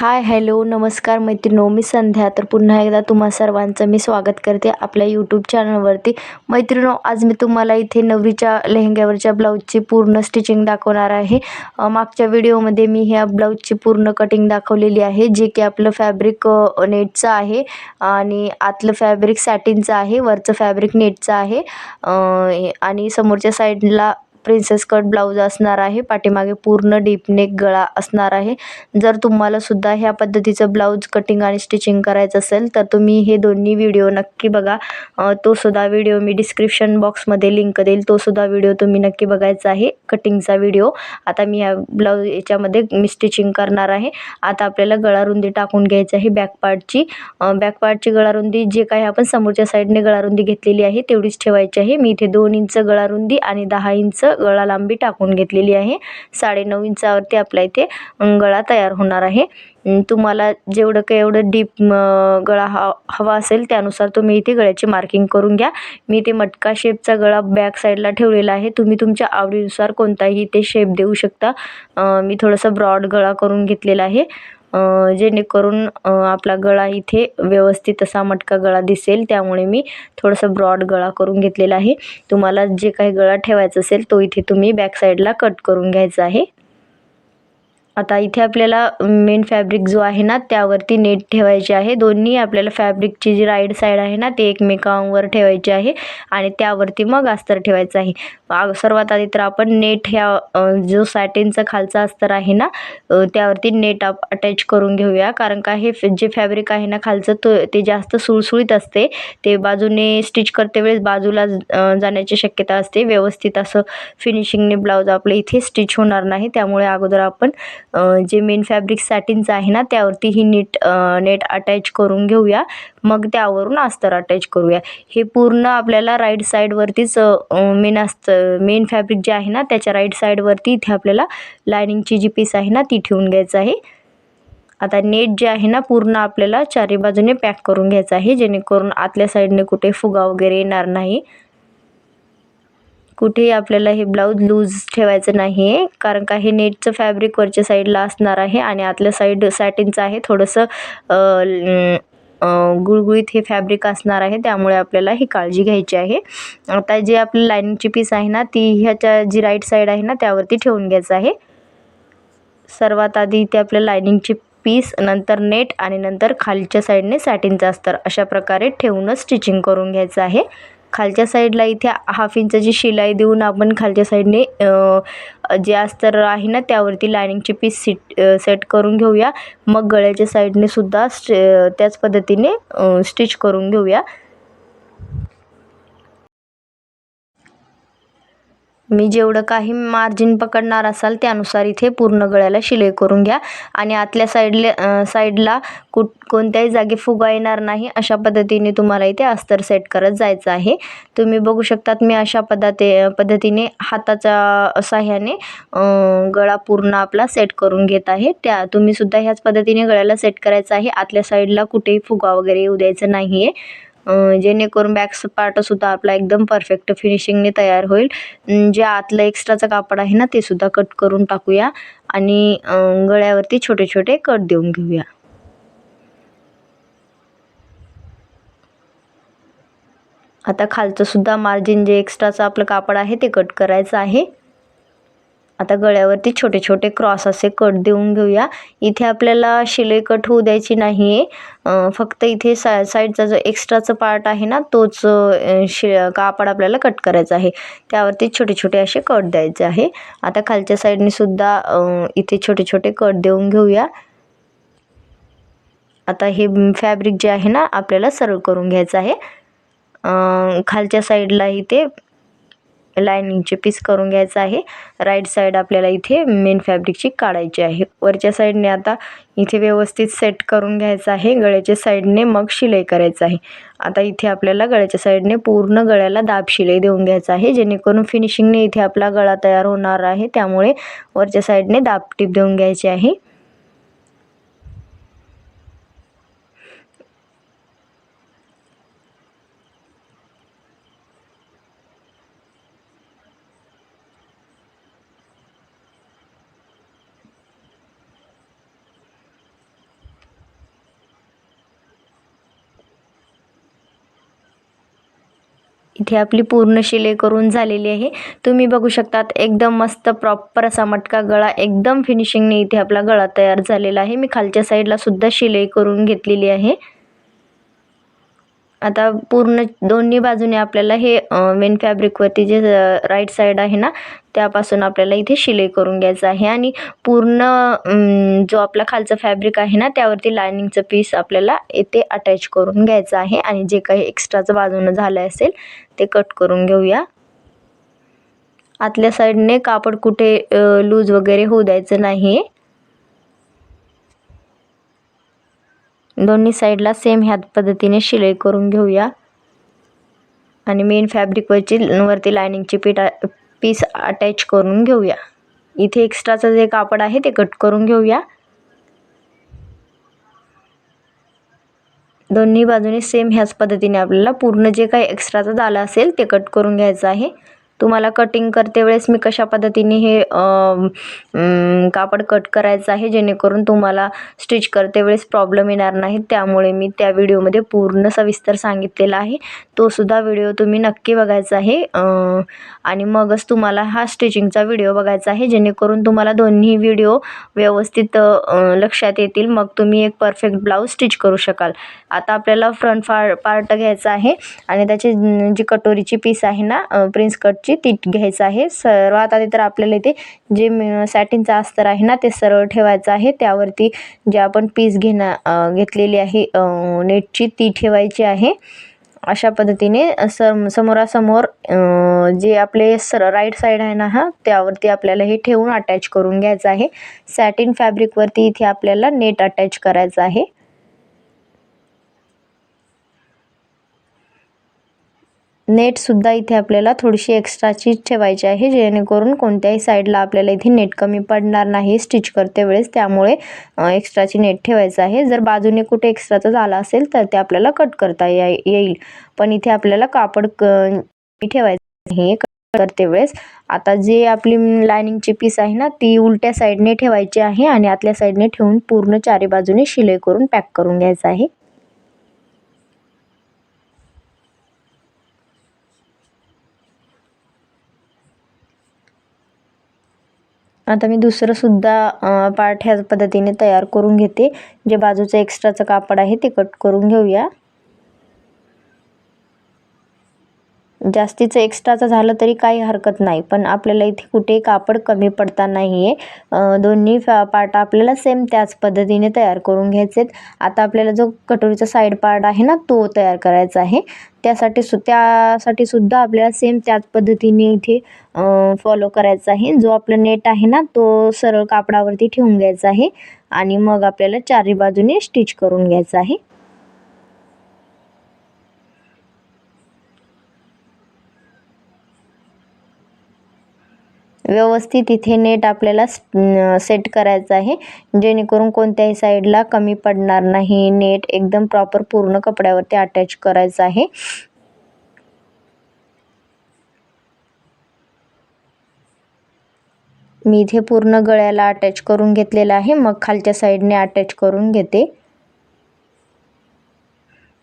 Hi hello नमस्कार मैत्रिणो मी संध्या. तर पुन्हा एकदा तुम्हा सर्वांचं मी स्वागत करते आपल्या यूट्यूब चॅनलवरती मैत्रिणो आज मी तुम्हाला इथे नवरीच्या लेहंग्यावरच्या ब्लाऊजची पूर्ण स्टिचिंग दाखवणार आहे. मागच्या व्हिडिओमध्ये मी ह्या ब्लाऊजची पूर्ण कटिंग दाखवलेली आहे जे की आपलं फॅब्रिक नेटचं आहे आणि आतलं फॅब्रिक सॅटिनचं आहे वरचं फॅब्रिक नेटचं आहे. आणि समोरच्या साईडला प्रिन्सेस कट ब्लाऊज असणार आहे. पाठीमागे पूर्ण डीप नेक गळा असणार आहे. जर तुम्हाला सुद्धा ह्या पद्धतीचं ब्लाऊज कटिंग आणि स्टिचिंग करायचं असेल तर तुम्ही हे दोन्ही व्हिडिओ नक्की बघा. तो सुद्धा व्हिडिओ मी डिस्क्रिप्शन बॉक्समध्ये लिंक देईल. तो सुद्धा व्हिडिओ तुम्ही नक्की बघायचा आहे. कटिंगचा व्हिडिओ आता मी ह्या ब्लाऊज याच्यामध्ये मी स्टिचिंग करणार आहे. आता आपल्याला गळारुंदी टाकून घ्यायची आहे बॅक पार्टची बॅक पार्टची गळारुंदी जे काही आपण समोरच्या साईडने गळारुंदी घेतलेली आहे तेवढीच ठेवायची आहे. मी इथे दोन इंच गळारुंदी आणि दहा इंच गळा लांबी टाकून घेतलेली आहे. साडेनऊ इंचावरती आपल्या इथे गळा तयार होणार आहे. तुम्हाला जेवढं काही एवढं डीप गळा हा हवा असेल त्यानुसार तुम्ही इथे गळ्याची मार्किंग करून घ्या. मी इथे मटका शेपचा गळा बॅक साईडला ठेवलेला आहे. तुम्ही तुमच्या आवडीनुसार कोणताही इथे शेप देऊ शकता. मी थोडंसं ब्रॉड गळा करून घेतलेला आहे. जेणेकरून आपला गळा इथे व्यवस्थित असा मटका गळा दिसेल. त्यामुळे मी थोडंसं ब्रॉड गळा करून घेतलेला आहे. तुम्हाला जे काही गळा ठेवायचा असेल तो इथे तुम्ही बॅक साईडला कट करून घ्यायचा आहे. आता इथे आपल्याला मेन फॅब्रिक जो आहे ना त्यावरती नेट ठेवायचे आहे. दोन्ही आपल्याला फॅब्रिकची जी राईट साईड आहे ना ते एकमेकांवर ठेवायची आहे आणि त्यावरती मग अस्तर ठेवायचं आहे. आ- सर्वात आधी तर आपण नेट ह्या जो सॅटिनचा खालचा अस्तर आहे ना त्यावरती नेट आप अटॅच करून घेऊया. कारण का हे जे फॅब्रिक आहे ना खालचं तो ते जास्त सुळसुळीत असते. ते बाजूने स्टिच करते वेळेस बाजूला जाण्याची शक्यता असते. व्यवस्थित असं फिनिशिंगने ब्लाऊज आपलं इथे स्टिच होणार नाही. त्यामुळे अगोदर आपण जे मेन फॅब्रिक सॅटिनचं आहे ना त्यावरती ही नीट नेट अटॅच करून घेऊया. मग त्यावरून अस्तर अटॅच करूया. हे पूर्ण आपल्याला राईट साईडवरतीच मेन असतं मेन फॅब्रिक जे आहे ना त्याच्या राईट साईडवरती इथे आपल्याला लायनिंगची जी पीस आहे ना ती ठेवून घ्यायचं आहे. आता नेट जे आहे ना पूर्ण आपल्याला चारी बाजूने पॅक करून घ्यायचं आहे जेणेकरून आतल्या साईडने कुठे फुगा वगैरे येणार नाही. कुठेही आपल्याला हे ब्लाऊज लूज ठेवायचं नाही आहे कारण का हे नेटचं फॅब्रिक वरच्या साईडला असणार आहे आणि आतल्या साईड सॅटिनचं आहे. थोडंसं गुळगुळीत हे फॅब्रिक असणार आहे. त्यामुळे आपल्याला ही काळजी घ्यायची आहे. आता जे आपली लाईनिंगची पीस आहे ना ती ह्याच्या जी राईट साईड आहे ना त्यावरती ठेवून घ्यायचं आहे. सर्वात आधी इथे आपल्या लायनिंगची पीस नंतर नेट आणि नंतर खालच्या साईडने सॅटिनचं अस्तर. अशा प्रकारे ठेवूनच स्टिचिंग करून घ्यायचं आहे. खालच्या साईडला इथे हाफ इंचाची शिलाई देऊन आपण खालच्या साईडने जे अस्तर आहे ना त्यावरती लायनिंगची पीस सीट सेट करून घेऊया. मग गळ्याच्या साईडने सुद्धा स्टे त्याच पद्धतीने स्टिच करून घेऊया. मी जेवढं काही मार्जिन पकडणार असाल त्यानुसार इथे पूर्ण गळ्याला शिलाई करून घ्या. आणि आतल्या साईडले साईडला कुठ कोणत्याही जागी फुगा येणार नाही अशा पद्धतीने तुम्हाला इथे अस्तर सेट करत जायचं आहे. तुम्ही बघू शकतात मी अशा पद्धती पद्धतीने हाताच्या सहाय्याने गळा पूर्ण आपला सेट करून घेत आहे. त्या तुम्हीसुद्धा ह्याच पद्धतीने गळ्याला सेट करायचं आहे. आतल्या साईडला कुठेही फुगा वगैरे येऊ द्यायचं नाही आहे जेणेकरून बॅक पार्टसुद्धा आपला एकदम परफेक्ट फिनिशिंगने तयार होईल. जे आतलं एक्स्ट्राचं कापड आहे ना ते सुद्धा कट करून टाकूया. आणि गळ्यावरती छोटे छोटे कट देऊन घेऊया. आता खालचं सुद्धा मार्जिन जे एक्स्ट्राचं आपलं कापड आहे ते कट करायचं आहे. आता गळ्यावरती छोटे छोटे क्रॉस असे कट देऊन घेऊया. इथे आपल्याला शिलाई कट होऊ द्यायची नाही आहे फक्त इथे सा साईडचा जो एक्स्ट्राचं पार्ट आहे ना तोच शि कापड आपल्याला कट करायचा आहे. त्यावरती छोटे छोटे असे कट द्यायचे आहे. आता खालच्या साईडने सुद्धा इथे छोटे छोटे कट देऊन घेऊया. आता हे फॅब्रिक जे आहे ना आपल्याला सरळ करून घ्यायचं आहे. खालच्या साईडला इथे लायनिंगचे पीस करून घ्यायचं आहे. राईट साईड आपल्याला इथे मेन फॅब्रिकची काढायची आहे. वरच्या साईडने आता इथे व्यवस्थित सेट करून घ्यायचं आहे. गळ्याच्या साईडने मग शिलाई करायचं आहे. आता इथे आपल्याला गळ्याच्या साईडने पूर्ण गळ्याला दाब शिलाई देऊन घ्यायचं आहे. जेणेकरून फिनिशिंगने इथे आपला गळा तयार होणार आहे. त्यामुळे वरच्या साईडने दाब टीप देऊन घ्यायची आहे. इथे आपली पूर्ण शिलाई करून झालेली आहे. तुम्ही बघू शकतात एकदम मस्त प्रॉपर असा मटका गळा एकदम फिनिशिंगने इथे आपला गळा तयार झालेला आहे. मी खालच्या साईडला सुद्धा शिलाई करून घेतलेली आहे. आता पूर्ण दोन्ही बाजूने आपल्याला हे मेन फॅब्रिकवरती जे राईट साईड आहे ना त्यापासून आपल्याला इथे शिलाई करून घ्यायचं आहे. आणि पूर्ण जो आपला खालचं फॅब्रिक आहे ना त्यावरती लायनिंगचं पीस आपल्याला इथे अटॅच करून घ्यायचं आहे. आणि जे काही एक्स्ट्राचं बाजूनं झालं असेल ते कट करून घेऊया. आतल्या साईडने कापड कुठे लूज वगैरे होऊ द्यायचं नाही दोन्ही साईडला सेम ह्या पद्धतीने शिलाई करून घेऊया. आणि मेन फॅब्रिकवरची वरती लायनिंगची पीठ पीस अटॅच करून घेऊया. इथे एक्स्ट्राचं जे कापड आहे ते कट करून घेऊया. दोन्ही बाजूने सेम ह्याच पद्धतीने आपल्याला पूर्ण जे काही एक्स्ट्राचं झालं असेल ते कट करून घ्यायचं आहे. तुम्हाला कटिंग करते वेळेस मी कशा पद्धतीने हे कापड कट करायचं आहे जेणेकरून तुम्हाला स्टिच करते वेळेस प्रॉब्लेम येणार नाही. त्यामुळे मी त्या व्हिडिओमध्ये पूर्ण सविस्तर सांगितलेला आहे. तोसुद्धा व्हिडिओ तुम्ही नक्की बघायचा आहे. आणि मगच तुम्हाला हा स्टिचिंगचा व्हिडिओ बघायचा आहे जेणेकरून तुम्हाला दोन्ही व्हिडिओ व्यवस्थित लक्षात येतील. मग तुम्ही एक परफेक्ट ब्लाऊज स्टिच करू शकाल. आता आपल्याला फ्रंट फार पार्ट घ्यायचा आहे. आणि त्याची जी कटोरीची पीस आहे ना प्रिन्स कटची ती घ्यायचं आहे. सर्वात आधी तर आपल्याला इथे जे सॅटिनचा अस्तर आहे ना ते सरळ ठेवायचं आहे. त्यावरती जे आपण पीस घेणं घेतलेली आहे नेटची ती ठेवायची आहे. अशा पद्धतीने सम समोरासमोर जे आपले सर राईट साईड आहे ना हा त्यावरती आपल्याला हे ठेवून अटॅच करून घ्यायचं आहे. सॅटिन फॅब्रिकवरती इथे आपल्याला नेट अटॅच करायचं आहे. नेटसुद्धा इथे आपल्याला थोडीशी एक्स्ट्राची ठेवायची आहे जेणेकरून कोणत्याही साईडला आपल्याला इथे नेट कमी पडणार नाही स्टिच करते वेळेस. त्यामुळे एक्स्ट्राची नेट ठेवायचं आहे. जर बाजूने कुठे एक्स्ट्राचं झालं असेल तर ते आपल्याला कट करता येईल. पण इथे आपल्याला कापड ठेवायचं आहे करते वेळेस. आता जे आपली लायनिंगची पीस आहे ना ती उलट्या साईडने ठेवायची आहे आणि आतल्या साईडने ठेवून पूर्ण चारी बाजूने शिलाई करून पॅक करून घ्यायचं आहे. आता मी दुसरंसुद्धा पार्ट ह्याच पद्धतीने तयार करून घेते. जे बाजूचं एक्स्ट्राचं कापड आहे ते कट करून घेऊया. जास्तीचं एक्स्ट्राचं झालं तरी काही हरकत नाही. पण आपल्याला इथे कुठे कापड कमी पडता नाही आहे दोन्ही फॅ पार्ट आपल्याला सेम त्याच पद्धतीने तयार करून घ्यायचे आता आपल्याला जो कटोरीचा साईड पार्ट आहे ना तो तयार करायचा आहे. त्यासाठी सु त्यासाठी सुद्धा आपल्याला सेम त्याच पद्धतीने इथे फॉलो करायचा आहे. जो आपला नेट आहे ना तो सरळ कापडावरती ठेवून घ्यायचा आहे. आणि मग आपल्याला चारी बाजूने स्टिच करून घ्यायचं आहे. व्यवस्थित इथे नेट आपल्याला सेट करायचं आहे. जेणेकरून कोणत्याही साईडला कमी पडणार नाही. नेट एकदम प्रॉपर पूर्ण कपड्यावरती अटॅच करायचं आहे. मी इथे पूर्ण गळ्याला अटॅच करून घेतलेलं आहे. मग खालच्या साईडने अटॅच करून घेते.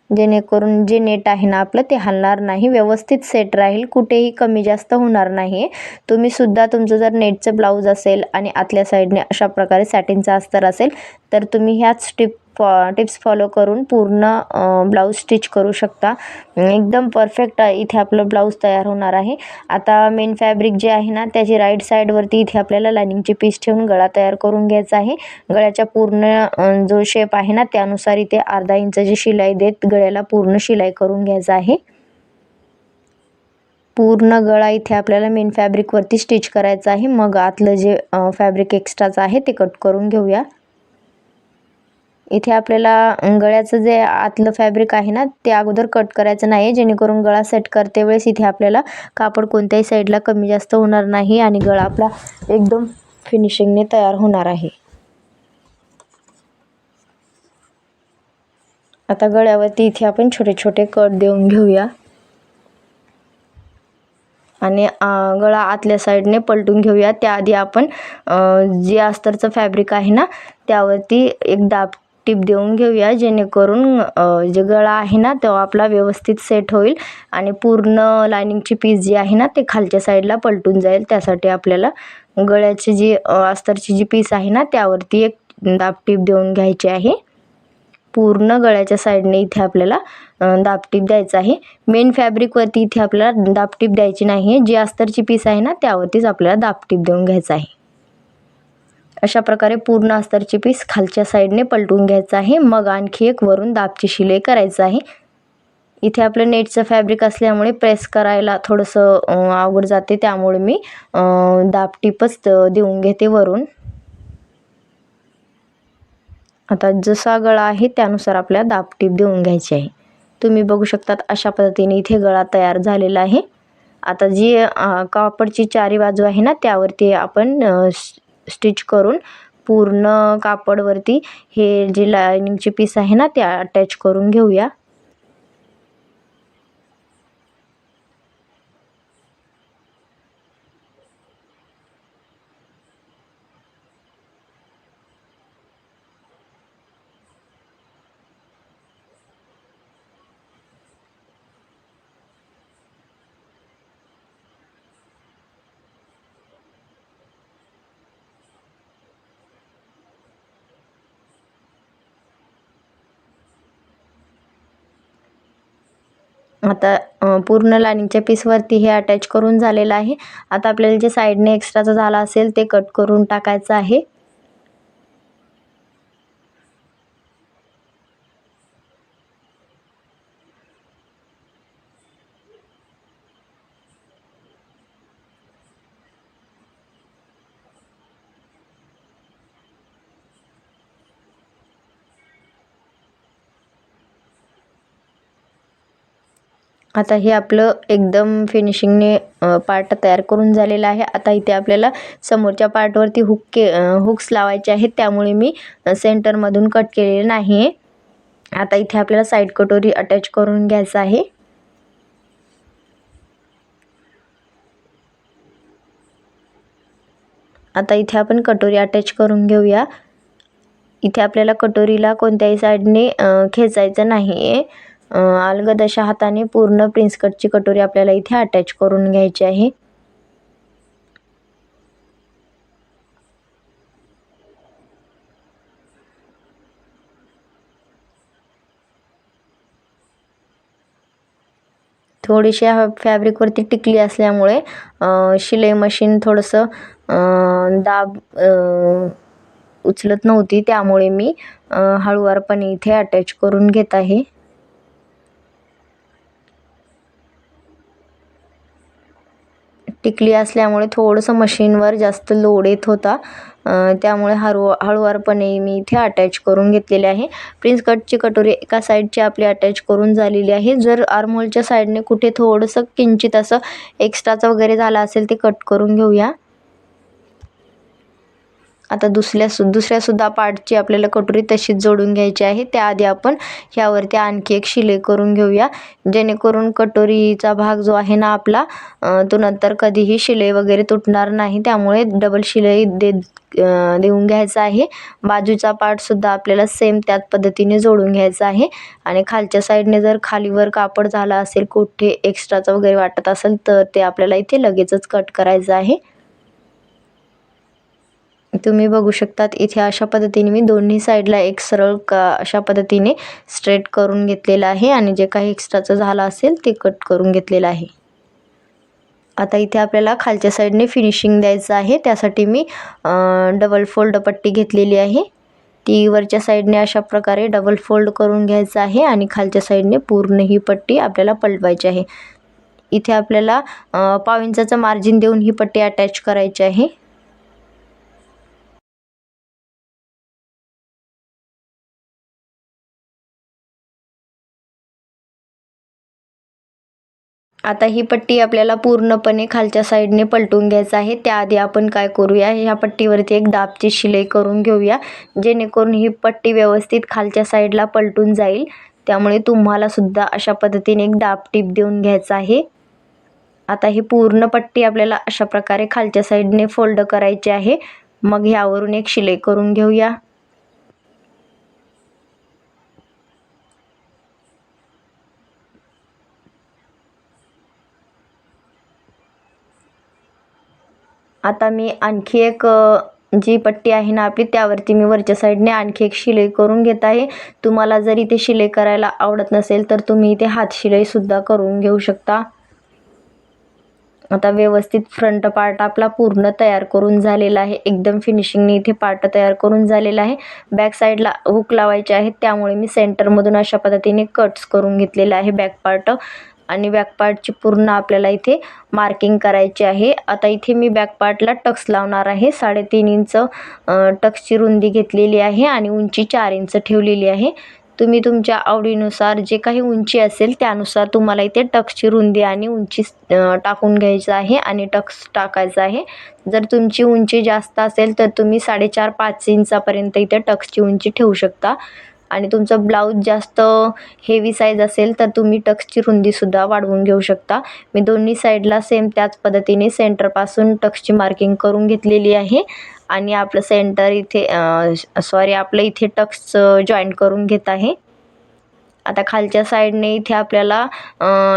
जेणेकरून जे नेट आहे ना आपलं ते हलणार नाही. व्यवस्थित सेट राहील. कुठेही कमी जास्त होणार नाही. तुम्ही सुद्धा तुमचं जर नेटचं ब्लाऊज असेल आणि आतल्या साईडने अशा प्रकारे सॅटिनचा अस्तर असेल तर तुम्ही ह्याच टिप फॉ टिप्स फॉलो करून पूर्ण ब्लाऊज स्टिच करू शकता. एकदम परफेक्ट इथे आपलं ब्लाऊज तयार होणार आहे. आता मेन फॅब्रिक जे आहे ना त्याची राईट साईडवरती इथे आपल्याला लायनिंगची पीस ठेवून गळा तयार करून घ्यायचा आहे. गळ्याच्या पूर्ण जो शेप आहे ना त्यानुसार इथे अर्धा इंचाची शिलाई देत गळ्याला पूर्ण शिलाई करून घ्यायचं आहे. पूर्ण गळा इथे आपल्याला मेन फॅब्रिकवरती स्टिच करायचा आहे. मग आतलं जे फॅब्रिक एक्स्ट्राचं आहे ते कट करून घेऊया. इथे आपल्याला गळ्याचं जे आतलं फॅब्रिक आहे ना ते अगोदर कट करायचं नाही जेणेकरून गळा सेट करते वेळेस इथे आपल्याला कापड कोणत्याही साईडला कमी जास्त होणार नाही आणि गळा आपला एकदम फिनिशिंगने तयार होणार आहे. आता गळ्यावरती इथे आपण छोटे छोटे कट देऊन घेऊया. आणि गळा आतल्या साईडने पलटून घेऊया. त्याआधी आपण जे अस्तरचं फॅब्रिक आहे ना त्यावरती एक दाब टीप देऊन घेऊया. जेणेकरून जे गळा आहे ना तो आपला व्यवस्थित सेट होईल आणि पूर्ण लायनिंगची पीस जी आहे ना ते खालच्या साईडला पलटून जाईल. त्यासाठी आपल्याला गळ्याची जी अस्तरची जी पीस आहे ना त्यावरती एक दाब टीप देऊन घ्यायची आहे. पूर्ण गळ्याच्या साईडने इथे आपल्याला दाबटीप द्यायचं आहे. मेन फॅब्रिकवरती इथे आपल्याला दाबटीप द्यायची नाही आहे जी अस्तरची पीस आहे ना त्यावरतीच आपल्याला दाबटीप देऊन घ्यायचं आहे. अशा प्रकारे पूर्ण अस्तरची पीस खालच्या साईडने पलटून घ्यायचं आहे. मग आणखी एक वरून दाबची शिलाई करायचं आहे. इथे आपलं नेटचं फॅब्रिक असल्यामुळे प्रेस करायला थोडंसं आवड जाते. त्यामुळे मी दाबटीपच देऊन घेते वरून. आता जसा गळा आहे त्यानुसार आपल्याला दाबटीप देऊन घ्यायची आहे. तुम्ही बघू शकतात अशा पद्धतीने इथे गळा तयार झालेला आहे. आता जी कापडची चारी बाजू आहे ना त्यावरती आपण स्टिच करून पूर्ण कापडवरती हे जे लायनिंगचे पीस आहे ना ते अटॅच करून घेऊया. आता पूर्ण लाईनिंगच्या पीसवरती हे अटॅच करून झालेलं आहे. आता आपल्याला जे साईडने एक्स्ट्राचं झालं असेल ते कट करून टाकायचं आहे. आता हे आपलं एकदम फिनिशिंगने पार्ट तयार करून झालेलं आहे. आता इथे आपल्याला समोरच्या पार्टवरती हुक के हुक्स लावायचे आहेत. त्यामुळे मी सेंटरमधून कट केलेले नाही आहे आता इथे आपल्याला साईड कटोरी अटॅच करून घ्यायचं आहे. आता इथे आपण कटोरी अटॅच करून घेऊया. इथे आपल्याला कटोरीला कोणत्याही साईडने खेचायचं नाही आहे अलगद अशा हाताने पूर्ण प्रिन्स कटची कटोरी आपल्याला इथे अटॅच करून घ्यायची आहे. थोडीशी फॅब्रिकवरती टिकली असल्यामुळे शिलाई मशीन थोडंसं दाब उचलत नव्हती. त्यामुळे मी हळूवारपणे इथे अटॅच करून घेत आहे. टिकली असल्यामुळे थोडंसं मशीनवर जास्त लोड येत होता. त्यामुळे हळू हळूवारपणे मी इथे अटॅच करून घेतलेले आहे. प्रिन्स कटची कटोरी एका साईडची आपली अटॅच करून झालेली आहे. जर आर्मोलच्या साईडने कुठे थोडंसं किंचित असं एक्स्ट्राचं वगैरे झालं असेल ते कट करून घेऊया. आता दुसऱ्या सु दुसऱ्यासुद्धा पार्टची आपल्याला कटोरी तशीच जोडून घ्यायची आहे. त्याआधी आपण ह्यावरती आणखी एक शिलाई करून घेऊया. जेणेकरून कटोरीचा भाग जो आहे ना आपला तो नंतर कधीही शिलाई वगैरे तुटणार नाही. त्यामुळे डबल शिलाई दे देऊन घ्यायचा आहे. बाजूचा पार्टसुद्धा आपल्याला सेम त्याच पद्धतीने जोडून घ्यायचा आहे. आणि खालच्या साईडने जर खालीवर कापड झाला असेल कुठे एक्स्ट्राचं वगैरे वाटत असेल तर ते आपल्याला इथे लगेचच कट करायचं आहे. तुम्ही बघू शकतात इथे अशा पद्धतीने मी दोन्ही साईडला एक सरळ का अशा पद्धतीने स्ट्रेट करून घेतलेलं आहे आणि जे काही एक्स्ट्राचं झालं असेल ते कट करून घेतलेलं आहे. आता इथे आपल्याला खालच्या साईडने फिनिशिंग द्यायचं आहे त्यासाठी मी डबल फोल्ड पट्टी घेतलेली आहे. ती वरच्या साईडने अशा प्रकारे डबल फोल्ड करून घ्यायचं आहे आणि खालच्या साईडने पूर्ण ही पट्टी आपल्याला पलटवायची आहे. इथे आपल्याला पाव इंचाचं मार्जिन देऊन ही पट्टी अटॅच करायची आहे. आता ही पट्टी आपल्याला पूर्णपणे खालच्या साईडने पलटून घ्यायचं आहे. त्याआधी आपण काय करूया ह्या पट्टीवरती एक दाबची शिलाई करून घेऊया जेणेकरून ही पट्टी व्यवस्थित खालच्या साईडला पलटून जाईल. त्यामुळे तुम्हालासुद्धा अशा पद्धतीने एक दाब टीप देऊन घ्यायचं आहे. आता ही पूर्ण पट्टी आपल्याला अशा प्रकारे खालच्या साईडने फोल्ड करायची आहे. मग ह्यावरून एक शिलाई करून घेऊया. आता मी आणखी एक जी पट्टी आहे ना आपली त्यावरती मी वरच्या साईडने आणखी एक शिलाई करून घेत आहे. तुम्हाला जर इथे शिलाई करायला आवडत नसेल तर तुम्ही इथे हात शिलाईसुद्धा करून घेऊ शकता. आता व्यवस्थित फ्रंट पार्ट आपला पूर्ण तयार करून झालेला आहे. एकदम फिनिशिंगने इथे पार्ट तयार करून झालेला आहे. बॅक साईडला हुक लावायचे आहेत त्यामुळे मी सेंटरमधून अशा पद्धतीने कट्स करून घेतलेला आहे बॅक पार्ट आणि बॅक पार्टची पूर्ण आपल्याला इथे मार्किंग करायची आहे. आता इथे मी बॅक पार्टला टक्स लावणार आहे. साडेतीन इंच टक्सची रुंदी घेतलेली आहे आणि उंची चार इंच ठेवलेली आहे. तुम्ही तुमच्या आवडीनुसार जे काही उंची असेल त्यानुसार तुम्हाला इथे टक्सची रुंदी आणि उंची टाकून घ्यायचं आहे आणि टक्स टाकायचं आहे. जर तुमची उंची जास्त असेल तर तुम्ही साडेचार पाच इंचापर्यंत इथे टक्सची उंची ठेवू शकता. आणि तुमचं ब्लाऊज जास्त हेवी साईज असेल तर तुम्ही टक्सची रुंदीसुद्धा वाढवून घेऊ शकता. मी दोन्ही साईडला सेम त्याच पद्धतीने सेंटरपासून टक्सची मार्किंग करून घेतलेली आहे. आणि आपलं सेंटर इथे सॉरी आपलं इथे टक्स जॉईंट करून घेत आहे. आता खालच्या साईडने इथे आपल्याला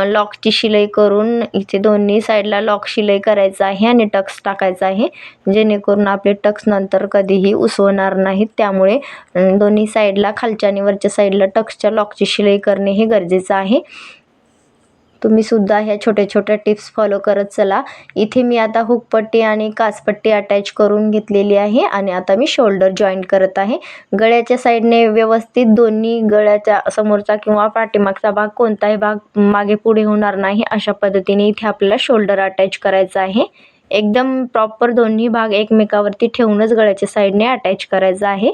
लॉकची शिलाई करून इथे दोन्ही साईडला लॉक शिलाई करायचं आहे आणि टक्स टाकायचं आहे. जेणेकरून आपले टक्स नंतर कधीही उसवणार नाहीत. त्यामुळे दोन्ही साईडला खालच्या आणि वरच्या साईडला टक्सच्या लॉकची शिलाई करणे हे गरजेचं आहे. तुम्ही सुद्धा ह्या छोट्या छोट्या टिप्स फॉलो करत चला. इथे मी आता हुकपट्टी आणि काचपट्टी अटॅच करून घेतलेली आहे आणि आता मी शोल्डर जॉईंट करत आहे. गळ्याच्या साईडने व्यवस्थित दोन्ही गळ्याच्या समोरचा किंवा पाठीमागचा भाग कोणताही भाग मागे पुढे होणार नाही अशा पद्धतीने इथे आपल्याला शोल्डर अटॅच करायचं आहे. एकदम प्रॉपर दोन्ही भाग एकमेकावरती ठेवूनच गळ्याच्या साईडने अटॅच करायचा आहे.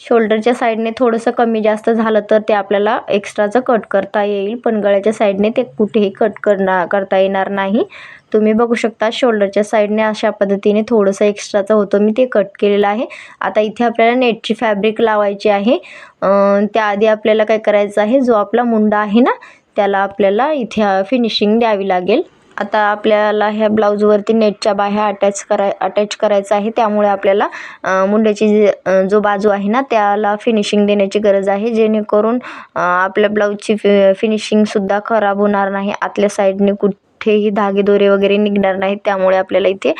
शोल्डरच्या साईडने थोडंसं कमी जास्त झालं तर ते आपल्याला एक्स्ट्राचं कट करता येईल. पण गळ्याच्या साईडने ते कुठेही कट करणार करता येणार नाही. तुम्ही बघू शकता शोल्डरच्या साईडने अशा पद्धतीने थोडंसं एक्स्ट्राचं होतं. मी ते कट केलेलं आहे. आता इथे आपल्याला नेटची फॅब्रिक लावायची आहे. त्याआधी आपल्याला काय करायचं आहे? जो आपला मुंडा आहे ना त्याला आपल्याला इथे फिनिशिंग द्यावी लागेल. आता आपल्याला ह्या ब्लाऊजवरती नेटच्या बाह्या अटॅच कराय अटॅच करायचं आहे. त्यामुळे आपल्याला मुंड्याची जे जो बाजू आहे ना त्याला फिनिशिंग देण्याची गरज आहे. जेणेकरून आपल्या ब्लाऊजची फि फिनिशिंगसुद्धा खराब होणार नाही. आतल्या साईडने कुठेही धागे दोरे वगैरे निघणार नाहीत. त्यामुळे आपल्याला इथे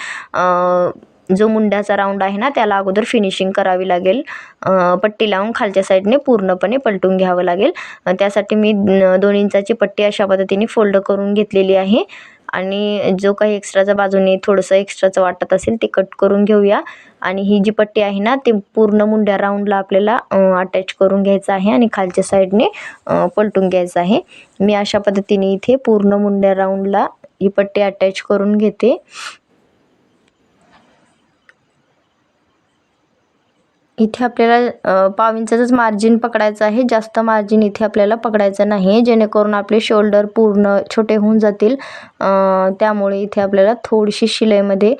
जो मुंड्याचा राऊंड आहे ना त्याला अगोदर फिनिशिंग करावी लागेल. पट्टी लावून खालच्या साईडने पूर्णपणे पलटून घ्यावं लागेल. त्यासाठी मी दोन इंचाची पट्टी अशा पद्धतीने फोल्ड करून घेतलेली आहे. आणि जो काही एक्स्ट्राचा बाजूने थोडंसं एक्स्ट्राचं वाटत असेल ते कट करून घेऊया. आणि ही जी पट्टी आहे ना ती पूर्ण मुंड्या राऊंडला आपल्याला अटॅच करून घ्यायचं आहे आणि खालच्या साईडने पलटून घ्यायचं आहे. मी अशा पद्धतीने इथे पूर्ण मुंड्या राऊंडला ही पट्टी अटॅच करून घेते. इथे आपल्याला अ, पाव इंचाचंच मार्जिन पकडायचं आहे. जास्त मार्जिन इथे आपल्याला पकडायचं नाही आहे जेणेकरून आपले शोल्डर पूर्ण छोटे होऊन जातील. त्यामुळे इथे आपल्याला थोडीशी शिलाईमध्ये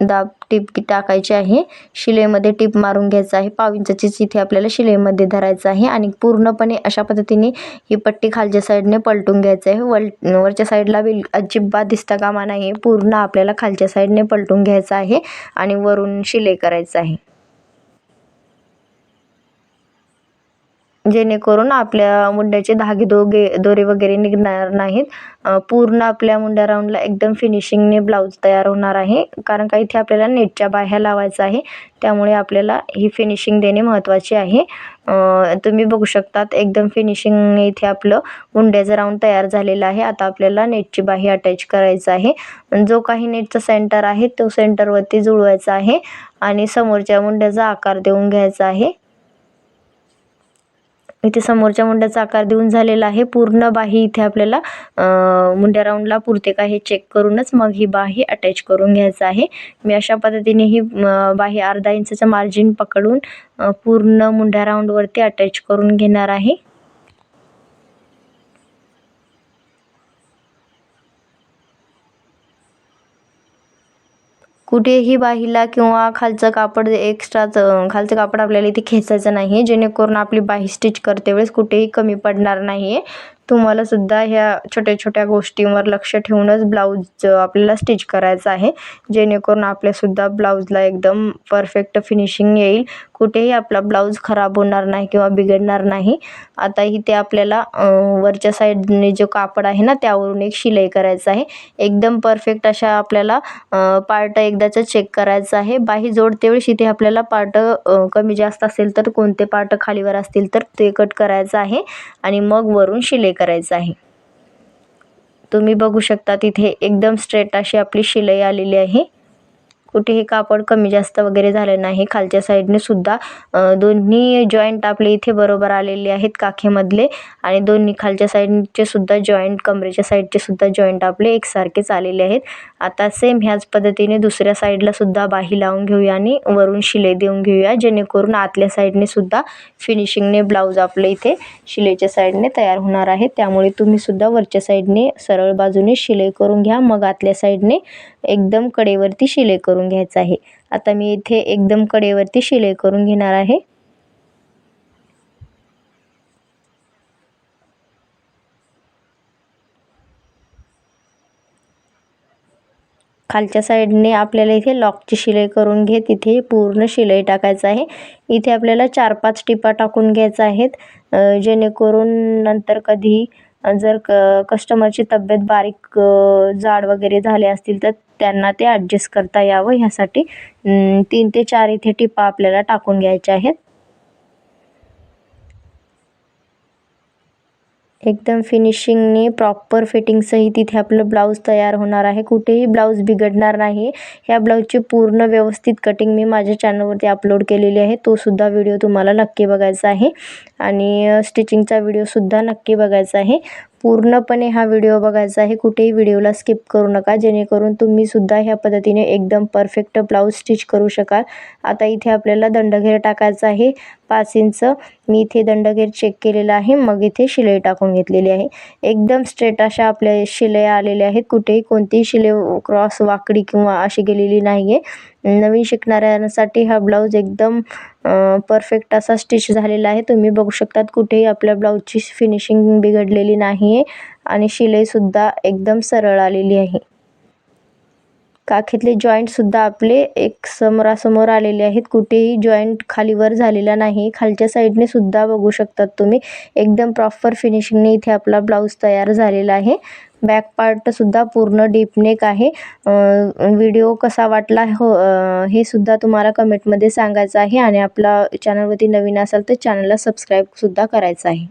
दाब टीप टाकायची आहे. शिलेमध्ये टीप मारून घ्यायचं आहे. पाव इंचाचीच इथे आपल्याला शिलेमध्ये धरायचं आहे आणि पूर्णपणे अशा पद्धतीने ही पट्टी खालच्या साईडने पलटून घ्यायचं आहे. वल वरच्या साईडला बिल अजिबात दिसता कामा नाही पूर्ण आपल्याला खालच्या साईडने पलटून घ्यायचं आहे आणि वरून शिलाई करायचं आहे. जेणेकरून आपल्या मुंड्याचे धागे दोगे दोरे वगैरे निघणार नाहीत. पूर्ण आपल्या मुंड्या राऊंडला एकदम फिनिशिंगने ब्लाऊज तयार होणार आहे. कारण का इथे आपल्याला नेटच्या बाह्या लावायचं आहे. त्यामुळे आपल्याला ही फिनिशिंग देणे महत्त्वाचे आहे. तुम्ही बघू शकतात एकदम फिनिशिंग इथे आपलं मुंड्याचं राऊंड तयार झालेलं आहे. आता आपल्याला नेटची बाही अटॅच करायचं आहे. जो काही नेटचा सेंटर आहे तो सेंटरवरती जुळवायचा आहे. आणि समोरच्या मुंड्याचा आकार देऊन घ्यायचा आहे. इथे समोरच्या मुंड्याचा आकार देऊन झालेला आहे. पूर्ण बाही इथे आपल्याला मुंड्या राऊंडला पुरते का हे चेक करूनच मग ही बाही अटॅच करून घ्यायचं आहे. मी अशा पद्धतीने ही बाही अर्धा इंचाचं मार्जिन पकडून पूर्ण मुंड्या राऊंडवरती अटॅच करून घेणार आहे. कुठेही बाहीला किंवा खालचं कापड एक्स्ट्राचं खालचं कापड आपल्याला इथे खेचायचं नाही आहे जेणेकरून आपली बाही स्टिच करते वेळेस कुठेही कमी पडणार नाही आहे तुम्हाला सुद्धा ह्या छोट्या छोट्या गोष्टींवर लक्ष ठेवूनच ब्लाऊज आपल्याला स्टिच करायचं आहे. जेणेकरून आपल्यासुद्धा ब्लाऊजला एकदम परफेक्ट फिनिशिंग येईल. कुठेही आपला ब्लाऊज खराब होणार नाही किंवा बिघडणार नाही. आता इथे आपल्याला वरच्या साईडने जो कापड आहे ना त्यावरून एक शिलाई करायचं आहे. एकदम परफेक्ट अशा आपल्याला पार्ट एकदाचं चेक करायचं आहे. बाही जोडते वेळेस इथे आपल्याला पार्ट कमी जास्त असेल तर कोणते पार्ट खालीवर असतील तर ते कट करायचं आहे. आणि मग वरून शिलाई करायचं आहे. तुम्ही बघू शकता तिथे एकदम स्ट्रेट अशी आपली शिलाई आलेली आहे. कुठेही कापड कमी जास्त वगैरे झालं नाही. खालच्या साईडने सुद्धा दोन्ही जॉईंट आपले इथे बरोबर आलेले आहेत काखेमधले आणि दोन्ही खालच्या साईडचे सुद्धा जॉईंट कमरेच्या साईडचे सुद्धा जॉईंट आपले एकसारखेच आलेले आहेत. आता सेम ह्याच पद्धतीने दुसऱ्या साईडला सुद्धा बाही लावून घेऊया आणि वरून शिलाई देऊन घेऊया जेणेकरून आतल्या साईडने सुद्धा फिनिशिंगने ब्लाऊज आपले इथे शिलाईच्या साईडने तयार होणार आहे. त्यामुळे तुम्ही सुद्धा वरच्या साईडने सरळ बाजूने शिलाई करून घ्या मग आतल्या साईडने एकदम कडेवरती शिलाई करून घ्यायचं आहे. आता मी इथे एकदम कडेवरती शिलाई करून घेणार आहे. खालच्या साईडने आपल्याला इथे लॉकची शिलाई करून घे तिथे पूर्ण शिलाई टाकायचं आहे. इथे आपल्याला चार पाच टिपा टाकून घ्यायचं आहेत. जेणेकरून नंतर कधी जर क कस्टमरची तब्येत बारीक जाड वगैरे झाले असतील तर त्यांना ते ॲडजस्ट करता यावं. ह्यासाठी तीन ते चार इथे टिपा आपल्याला टाकून घ्यायच्या आहेत. एकदम फिनिशिंगने प्रॉपर फिटिंगसहित तिथे आपलं ब्लाऊज तयार होणार आहे. कुठेही ब्लाऊज बिघडणार नाही. ह्या ब्लाऊजची पूर्ण व्यवस्थित कटिंग मी माझ्या चॅनलवरती अपलोड केलेली आहे. तो सुद्धा व्हिडिओ तुम्हाला नक्की बघायचा आहे. आणि स्टिचिंगचा व्हिडिओसुद्धा नक्की बघायचा आहे. पूर्णपणे हा व्हिडिओ बघायचा आहे. कुठेही व्हिडिओला स्किप करू नका. जेणेकरून तुम्ही सुद्धा ह्या पद्धतीने एकदम परफेक्ट ब्लाऊज स्टिच करू शकाल. आता इथे आपल्याला दंडघेर टाकायचा आहे. पाच इंच. मी इथे दंडघेर चेक केलेला आहे. मग इथे शिलाई टाकून घेतलेली आहे. एकदम स्ट्रेट अशा आपल्या शिलाई आलेल्या आहेत. कुठेही कोणतीही शिले क्रॉस वाकडी किंवा अशी गेलेली नाही आहे नवीन शिकणाऱ्यांसाठी हा ब्लाऊज एकदम परफेक्ट असा स्टिच झालेला आहे. तुम्ही बघू शकतात कुठेही आपल्या ब्लाऊजची फिनिशिंग बिघडलेली नाही आहे आणि शिलाईसुद्धा एकदम सरळ आलेली आहे. काखेतले जॉईंटसुद्धा आपले एक समोरासमोर आलेले आहेत. कुठेही जॉईंट खालीवर झालेला नाही खालच्या साईडने सुद्धा बघू शकतात तुम्ही. एकदम प्रॉपर फिनिशिंगने इथे आपला ब्लाऊज तयार झालेला आहे. बॅक पार्टसुद्धा पूर्ण डीपनेक आहे. व्हिडिओ कसा वाटला हो हे सुद्धा तुम्हाला कमेंटमध्ये सांगायचं आहे आणि आपला चॅनलवरती नवीन असाल तर चॅनलला सबस्क्राईबसुद्धा करायचं आहे.